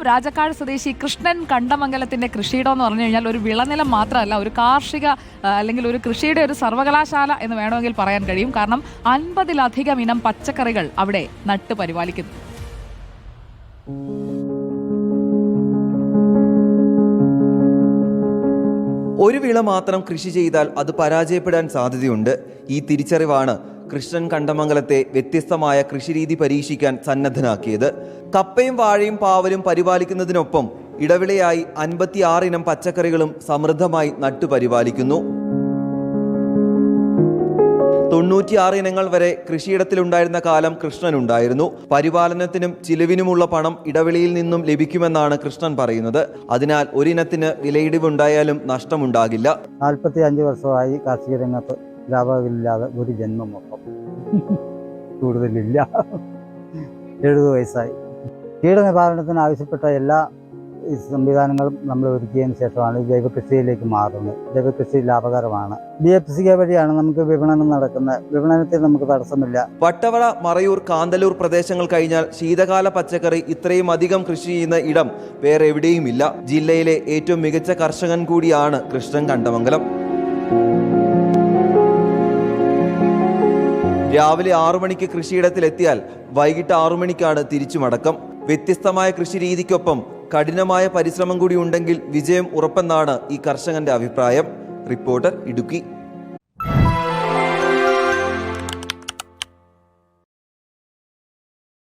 രാജക്കാട് സ്വദേശി കൃഷ്ണൻ കണ്ടമംഗലത്തിന്റെ കൃഷിയിടം എന്ന് പറഞ്ഞു കഴിഞ്ഞാൽ ഒരു വിളനിലം മാത്രമല്ല ഒരു കാർഷിക അല്ലെങ്കിൽ ഒരു കൃഷിയുടെ ഒരു സർവകലാശാല എന്ന് വേണമെങ്കിൽ പറയാൻ കഴിയും. കാരണം അൻപതിലധികം ഇനം പച്ചക്കറികൾ അവിടെ നട്ട് പരിപാലിക്കുന്നു. ഒരു വിള മാത്രം കൃഷി ചെയ്താൽ അത് പരാജയപ്പെടാൻ സാധ്യതയുണ്ട്. ഈ തിരിച്ചറിവാണ് കൃഷ്ണൻ കണ്ടമംഗലത്തെ വ്യത്യസ്തമായ കൃഷിരീതി പരീക്ഷിക്കാൻ സന്നദ്ധനാക്കിയത്. കപ്പയും വാഴയും പാവലും പരിപാലിക്കുന്നതിനൊപ്പം ഇടവിളയായി അൻപത്തിയാറിനം പച്ചക്കറികളും സമൃദ്ധമായി നട്ടു പരിപാലിക്കുന്നു തൊണ്ണൂറ്റിയാറ് ഇനങ്ങൾ വരെ കൃഷിയിടത്തിലുണ്ടായിരുന്ന കാലം കൃഷ്ണൻ ഉണ്ടായിരുന്നു പരിപാലനത്തിനും ചിലവിനുമുള്ള പണം ഇടവിളിയിൽ നിന്നും ലഭിക്കുമെന്നാണ് കൃഷ്ണൻ പറയുന്നത്. അതിനാൽ ഒരിനത്തിന് വിലയിടിവുണ്ടായാലും നഷ്ടമുണ്ടാകില്ല. നാൽപ്പത്തി അഞ്ച് വർഷമായി കാർഷിക രംഗത്ത് ലാഭമില്ലാതെ ഒരു ജന്മം മൊത്തം കൂടുതലില്ല. എഴുപത് വയസ്സായി. കീടനിവാരണത്തിന് ആവശ്യപ്പെട്ട എല്ലാ സംവിധാനങ്ങളും നമ്മൾ ഒരുക്കിയതിന് ശേഷമാണ് ജൈവകൃഷിയിലേക്ക് മാറുന്നത്. ജൈവകൃഷി ലാഭകരമാണ്. ബി എഫ് സി വഴിയാണ് നമുക്ക് വിപണനം നടക്കുന്നത് വിപണനത്തിൽ നമുക്ക് തടസ്സമില്ല. വട്ടവള മറയൂർ കാന്തലൂർ പ്രദേശങ്ങൾ കഴിഞ്ഞാൽ ശീതകാല പച്ചക്കറി ഇത്രയും അധികം കൃഷി ചെയ്യുന്ന ഇടം വേറെ എവിടെയുമില്ല. ജില്ലയിലെ ഏറ്റവും മികച്ച കർഷകൻ കൂടിയാണ് കൃഷ്ണൻ കണ്ടമംഗലം. രാവിലെ ആറു മണിക്ക് കൃഷിയിടത്തിലെത്തിയാൽ വൈകിട്ട് ആറു മണിക്കാണ് തിരിച്ചു മടക്കം വ്യത്യസ്തമായ കൃഷി രീതിക്കൊപ്പം കഠിനമായ പരിശ്രമം കൂടി ഉണ്ടെങ്കിൽ വിജയം ഉറപ്പെന്നാണ് ഈ കർഷകന്റെ അഭിപ്രായം. റിപ്പോർട്ടർ ഇടുക്കി.